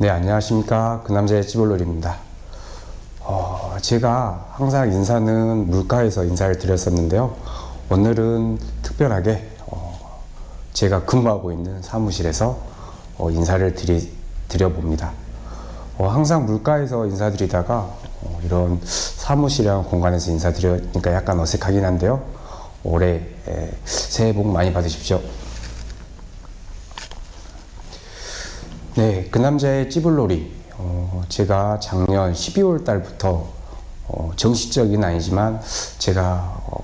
네, 안녕하십니까. 그 남자의 찌볼놀입니다. 어, 제가 항상 인사는 물가에서 인사를 드렸었는데요. 오늘은 특별하게 어, 제가 근무하고 있는 사무실에서 어, 인사를 드리, 드려봅니다. 어, 항상 물가에서 인사드리다가 어, 이런 사무실이랑 공간에서 인사드리니까 약간 어색하긴 한데요. 올해 에, 새해 복 많이 받으십시오. 네, 그 남자의 찌불놀이. 어, 제가 작년 12월 달부터 어, 정식적인 아니지만 제가 어,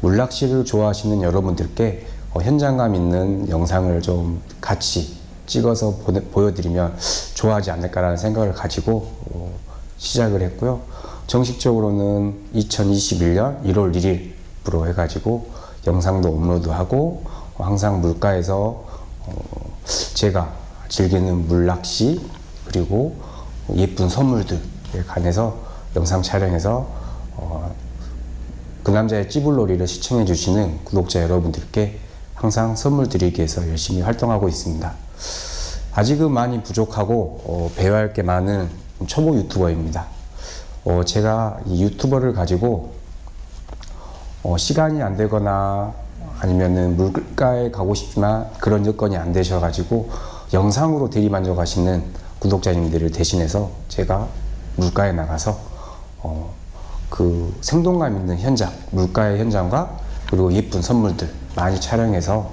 물낚시를 좋아하시는 여러분들께 어, 현장감 있는 영상을 좀 같이 찍어서 보내, 보여드리면 좋아하지 않을까라는 생각을 가지고 어, 시작을 했고요. 정식적으로는 2021년 1월 1일부로 해가지고 영상도 업로드하고 어, 항상 물가에서 어, 제가 즐기는 물낚시 그리고 예쁜 선물들에 관해서 영상 촬영해서 어, 그 남자의 찌불놀이를 시청해 주시는 구독자 여러분들께 항상 선물 드리기 위해서 열심히 활동하고 있습니다. 아직은 많이 부족하고 어, 배워야 할 게 많은 초보 유튜버입니다. 어, 제가 이 유튜버를 가지고 어, 시간이 안 되거나 아니면은 물가에 가고 싶지만 그런 여건이 안 되셔가지고 영상으로 대리만족하시는 구독자님들을 대신해서 제가 물가에 나가서 어, 그 생동감 있는 현장, 물가의 현장과 그리고 예쁜 선물들 많이 촬영해서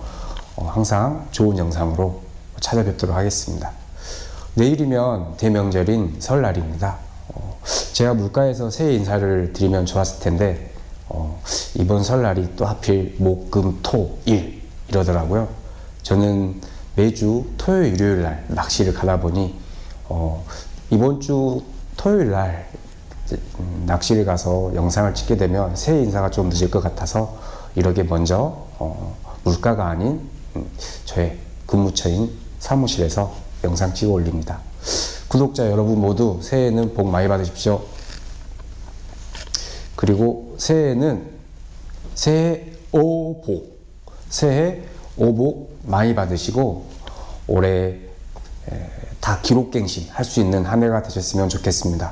어, 항상 좋은 영상으로 찾아뵙도록 하겠습니다. 내일이면 대명절인 설날입니다. 어, 제가 물가에서 새해 인사를 드리면 좋았을 텐데 어, 이번 설날이 또 하필 목, 금, 토, 일 이러더라고요. 저는 매주 토요일, 일요일 날 낚시를 가다 보니 어, 이번 주 토요일 날 음, 낚시를 가서 영상을 찍게 되면 새해 인사가 좀 늦을 것 같아서 이렇게 먼저 어, 물가가 아닌 음, 저의 근무처인 사무실에서 영상 찍어 올립니다. 구독자 여러분 모두 새해에는 복 많이 받으십시오. 그리고 새해에는 새해 오복, 새해 오복 많이 받으시고 올해 에, 다 기록갱신 할 수 있는 한 해가 되셨으면 좋겠습니다.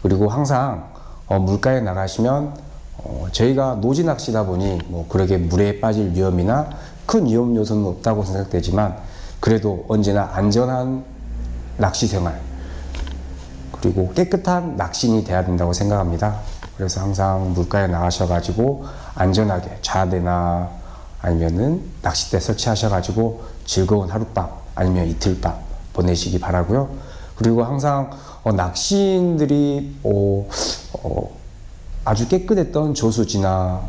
그리고 항상 어, 물가에 나가시면 어, 저희가 노지 낚시다 보니 뭐 그렇게 물에 빠질 위험이나 큰 위험 요소는 없다고 생각되지만 그래도 언제나 안전한 낚시 생활 그리고 깨끗한 낚시인이 돼야 된다고 생각합니다. 그래서 항상 물가에 나가셔가지고 안전하게 좌대나 아니면은 낚싯대 설치하셔가지고 즐거운 하룻밤 아니면 이틀밤 보내시기 바라고요. 그리고 항상 어, 낚시인들이 어, 어, 아주 깨끗했던 저수지나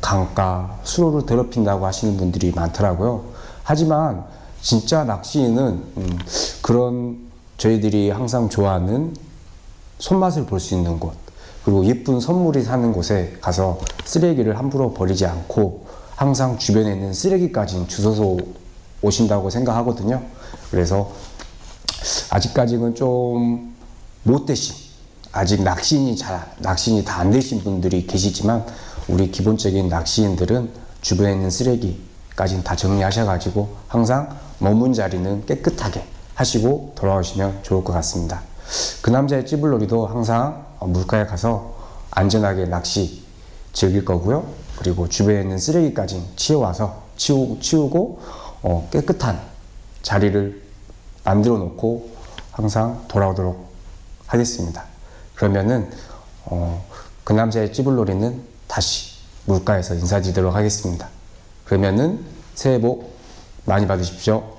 강가, 수로를 더럽힌다고 하시는 분들이 많더라고요. 하지만 진짜 낚시인은 음, 그런 저희들이 항상 좋아하는 손맛을 볼 수 있는 곳, 그리고 예쁜 선물이 사는 곳에 가서 쓰레기를 함부로 버리지 않고 항상 주변에 있는 쓰레기까지는 주워서 오신다고 생각하거든요. 그래서 아직까지는 좀 못 되신, 아직 낚시인이 잘, 낚시인이 다 안 되신 분들이 계시지만 우리 기본적인 낚시인들은 주변에 있는 쓰레기까지는 다 정리하셔가지고 항상 머문 자리는 깨끗하게 하시고 돌아오시면 좋을 것 같습니다. 그 남자의 찌불놀이도 항상 물가에 가서 안전하게 낚시 즐길 거고요. 그리고 주변에 있는 쓰레기까지 치워와서 치우고, 치우고 어, 깨끗한 자리를 만들어 놓고 항상 돌아오도록 하겠습니다. 그러면은 어, 그 남자의 찌불놀이는 다시 물가에서 인사드리도록 하겠습니다. 그러면은 새해 복 많이 받으십시오.